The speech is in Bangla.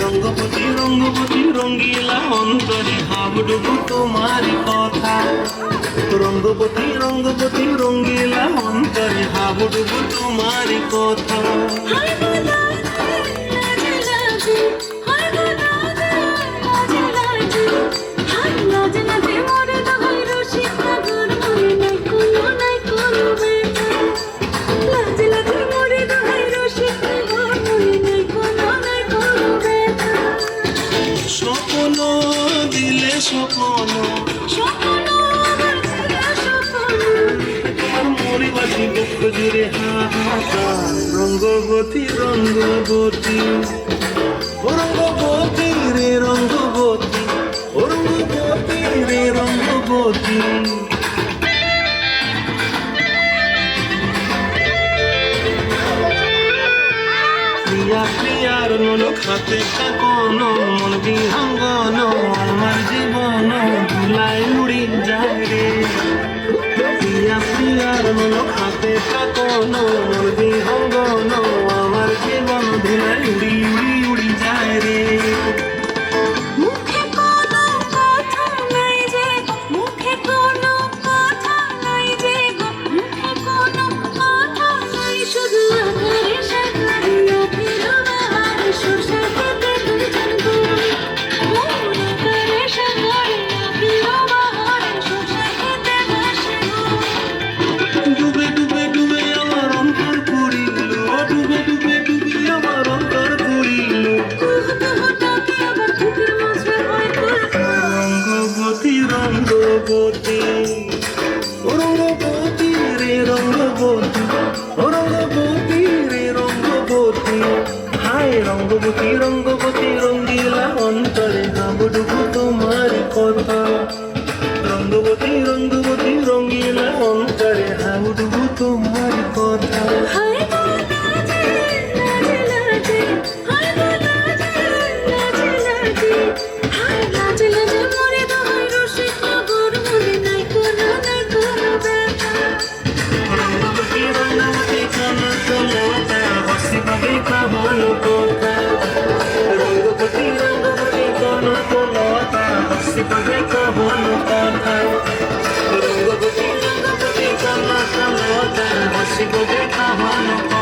রঙ্গবতী রঙ্গপতি রঙ্গিলা অন্তরে হাবডুবু তোমার কথা। রঙ্গপতি রঙ্গপতি রঙ্গিলা অন্তরে হাবডুবু তোমার কথা। দিলে স্বপ্ন। মরিবাসী দুঃখ জুড়ে হাহাকার। রঙ্গবতী রঙ্গবতী। রঙ্গবতী রে, রঙ্গবতী। রঙ্গবতী রে, রঙ্গবতী। প্রিয়া, প্রিয়ার নলক হাতে কাকন মন বিহঙ্গন নলক হাতে কাকন মন বিহঙ্গন আমার জীবন ধুলাই রঙ্গবতী ও বসিবাবে কাবল কথা রঙ্গবতী রঙ্গবতী কানা কলতা বসিবাবে কাবল কথা